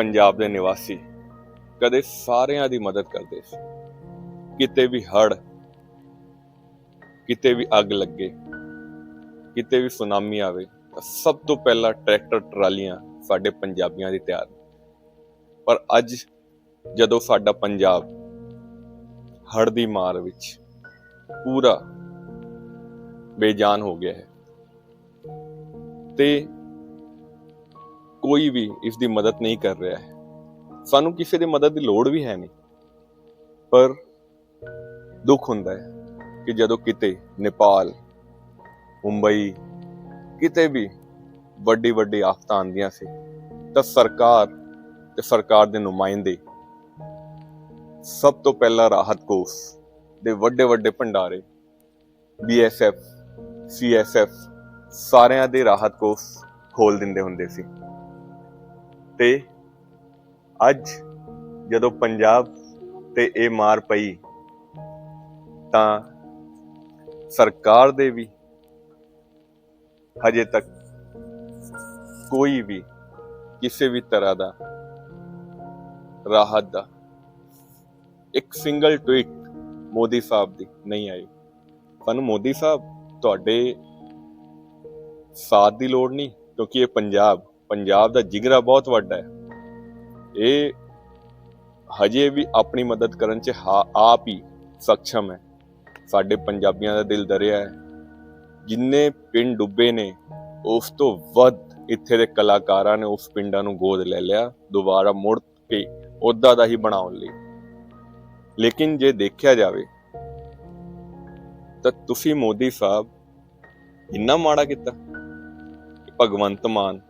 ਪੰਜਾਬ ਦੇ ਨਿਵਾਸੀ ਕਦੇ ਸਾਰਿਆਂ ਦੀ ਮਦਦ ਕਰਦੇ ਸੀ। ਕਿਤੇ ਵੀ ਹੜ ਕਿਤੇ ਵੀ ਅੱਗ ਲੱਗੇ, ਕਿਤੇ ਵੀ ਸੁਨਾਮੀ ਆਵੇ, ਤਾਂ ਸਭ ਤੋਂ ਪਹਿਲਾਂ ਟਰੈਕਟਰ, ਟਰਾਲੀਆਂ ਸਾਡੇ ਪੰਜਾਬੀਆਂ ਦੀ ਤਿਆਰ। ਪਰ ਅੱਜ ਜਦੋਂ ਸਾਡਾ ਪੰਜਾਬ ਹੜ ਦੀ ਮਾਰ ਵਿੱਚ ਪੂਰਾ ਬੇਜਾਨ ਹੋ ਗਿਆ ਹੈ, ਤੇ ਕੋਈ ਵੀ ਇਸ ਦੀ ਮਦਦ ਨਹੀਂ ਕਰ ਰਿਹਾ ਹੈ। ਸਾਨੂੰ ਕਿਸੇ ਦੀ ਮਦਦ ਦੀ ਲੋੜ ਵੀ ਹੈ ਨਹੀਂ। ਪਰ ਦੁੱਖ ਹੁੰਦਾ ਹੈ ਕਿ ਜਦੋਂ ਕਿਤੇ ਨੇਪਾਲ, ਮੁੰਬਈ, ਕਿਤੇ ਵੀ ਵੱਡੀ ਵੱਡੀ ਆਫਤਾਂ ਆਉਂਦੀਆਂ ਸੀ, ਤਾਂ ਸਰਕਾਰ ਤੇ ਸਰਕਾਰ ਦੇ ਨੁਮਾਇੰਦੇ ਸਭ ਤੋਂ ਪਹਿਲਾਂ ਰਾਹਤ ਕੋਸ਼ ਦੇ ਵੱਡੇ ਵੱਡੇ ਭੰਡਾਰੇ ਬੀਐਸਐਫ ਸੀਐਸਐਫ ਸਾਰਿਆਂ ਦੇ ਰਾਹਤ ਕੋਸ਼ ਖੋਲ ਦਿੰਦੇ ਹੁੰਦੇ ਸੀ। ਤੇ ਅੱਜ ਜਦੋਂ ਪੰਜਾਬ ਤੇ ਇਹ ਮਾਰ ਪਈ, ਤਾਂ ਸਰਕਾਰ ਦੇ ਵੀ ਹਜੇ ਤੱਕ ਕੋਈ ਵੀ ਕਿਸੇ ਵੀ ਤਰ੍ਹਾਂ ਦਾ ਰਾਹਤ ਦਾ ਇੱਕ ਸਿੰਗਲ ਟਵੀਟ ਮੋਦੀ ਸਾਹਿਬ ਦੀ ਨਹੀਂ ਆਈ। ਸਾਨੂੰ ਮੋਦੀ ਸਾਹਿਬ, ਤੁਹਾਡੇ ਸਾਥ ਦੀ ਲੋੜ ਨਹੀਂ, ਕਿਉਂਕਿ ਇਹ ਪੰਜਾਬ ਪੰਜਾਬ ਦਾ ਜਿਗਰਾ ਬਹੁਤ ਵੱਡਾ ਹੈ। ਇਹ ਹਜੇ ਵੀ ਆਪਣੀ ਮਦਦ ਕਰਨ 'ਚ ਹਾਂ- ਆਪ ਹੀ ਸક્ષਮ ਹੈ। ਸਾਡੇ ਪੰਜਾਬੀਆਂ ਦਾ ਦਿਲ ਦਰਿਆ ਹੈ। ਜਿੰਨੇ ਪਿੰਡ ਡੁੱਬੇ ਨੇ, ਉਸ ਤੋਂ ਵੱਧ ਇੱਥੇ ਦੇ ਕਲਾਕਾਰਾਂ ਨੇ ਉਸ ਪਿੰਡਾਂ ਨੂੰ ਗੋਦ ਲੈ ਲਿਆ, ਦੁਬਾਰਾ ਮੁੜ ਕੇ ਉਹਦਾ ਦਾ ਹੀ ਬਣਾਉਣ ਲਈ। ਲੇਕਿਨ ਜੇ ਦੇਖਿਆ ਜਾਵੇ, ਤਾਂ ਤੁਸੀਂ ਮੋਦੀ ਸਾਹਿਬ, ਇੰਨਾ ਮਾੜਾ ਕੀਤਾ ਭਗਵੰਤ ਮਾਨ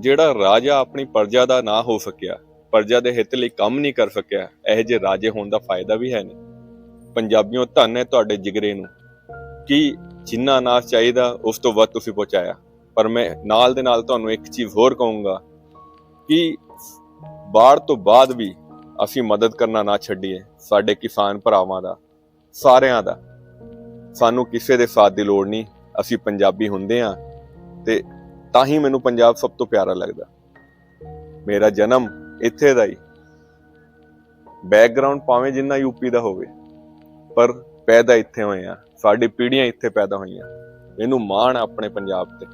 ਜਿਹੜਾ ਰਾਜਾ ਆਪਣੀ ਪਰਜਾ ਦਾ ਨਾ ਹੋ ਸਕਿਆ, ਪਰਜਾ ਦੇ ਹਿੱਤ ਲਈ ਕੰਮ ਨਹੀਂ ਕਰ ਸਕਿਆ, ਇਹ ਜੇ ਰਾਜੇ ਹੋਣ ਦਾ ਫਾਇਦਾ ਵੀ ਹੈ ਨਹੀਂ। ਪੰਜਾਬੀਓ, ਧੰਨ ਹੈ ਤੁਹਾਡੇ ਜਿਗਰੇ ਨੂੰ। ਕਿ ਜਿੰਨਾ ਨਾਸ਼ ਚਾਹੀਦਾ, ਉਸ ਤੋਂ ਵੱਧ ਤੁਸੀਂ ਪਹੁੰਚਾਇਆ। ਪਰ ਮੈਂ ਨਾਲ ਦੇ ਨਾਲ ਤੁਹਾਨੂੰ ਇੱਕ ਚੀਜ਼ ਹੋਰ ਕਹੂੰਗਾ ਕਿ ਬਾੜ ਤੋਂ ਬਾਅਦ ਵੀ ਅਸੀਂ ਮਦਦ ਕਰਨਾ ਨਾ ਛੱਡੀਏ, ਸਾਡੇ ਕਿਸਾਨ ਭਰਾਵਾਂ ਦਾ, ਸਾਰਿਆਂ ਦਾ। ਸਾਨੂੰ ਕਿਸੇ ਦੇ ਸਾਥ ਦੀ ਲੋੜ ਨਹੀਂ, ਅਸੀਂ ਪੰਜਾਬੀ ਹੁੰਦੇ ਆ ਤੇ ਤਾਂ ਹੀ ਮੈਨੂੰ ਪੰਜਾਬ ਸਭ ਤੋਂ ਪਿਆਰਾ ਲੱਗਦਾ। ਮੇਰਾ ਜਨਮ ਇੱਥੇ ਦਾ ਹੀ। ਬੈਕਗ੍ਰਾਉਂਡ ਭਾਵੇਂ ਜਿੰਨਾ ਯੂਪੀ ਦਾ ਹੋਵੇ, ਪਰ ਪੈਦਾ ਇੱਥੇ ਹੋਏ ਆ। ਸਾਡੀ ਪੀੜ੍ਹੀਆਂ ਇੱਥੇ ਪੈਦਾ ਹੋਈਆਂ। ਇਹਨੂੰ ਮਾਣ ਆ ਆਪਣੇ ਪੰਜਾਬ ਤੇ।